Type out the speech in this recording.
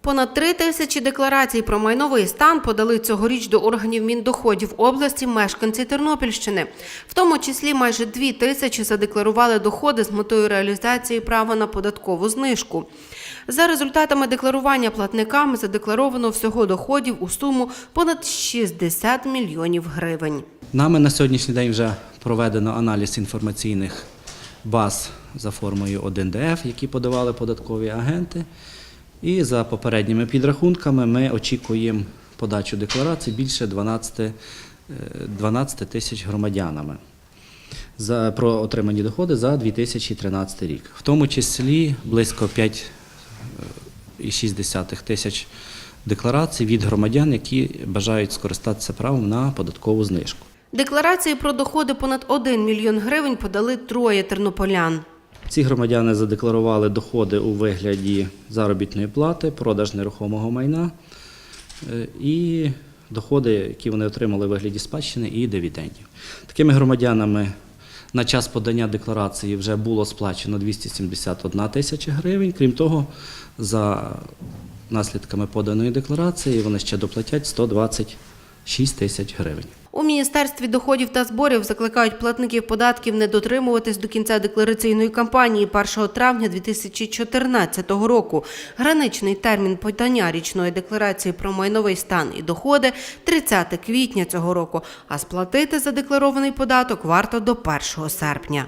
Понад три тисячі декларацій про майновий стан подали цьогоріч до органів Міндоходів області мешканці Тернопільщини. В тому числі майже дві тисячі задекларували доходи з метою реалізації права на податкову знижку. За результатами декларування платниками задекларовано всього доходів у суму понад 60 мільйонів гривень. Нами на сьогоднішній день вже проведено аналіз інформаційних баз за формою 1ДФ, які подавали податкові агенти. І за попередніми підрахунками ми очікуємо подачу декларацій більше 12, е, 12 тисяч громадянами за, про отримані доходи за 2013 рік. В тому числі близько 5,6 тисяч декларацій від громадян, які бажають скористатися правом на податкову знижку. Декларації про доходи понад 1 мільйон гривень подали троє тернополян. Ці громадяни задекларували доходи у вигляді заробітної плати, продаж нерухомого майна е, і доходи, які вони отримали у вигляді спадщини і дивідендів. Такими громадянами на час подання декларації вже було сплачено 271 тисяча гривень. Крім того, за наслідками поданої декларації вони ще доплатять 126 тисяч гривень. У Міністерстві доходів та зборів закликають платників податків не дотримуватись до кінця деклараційної кампанії 1 травня 2014 року. Граничний термін подання річної декларації про майновий стан і доходи 30 квітня цього року, а сплатити задекларований податок варто до 1 серпня.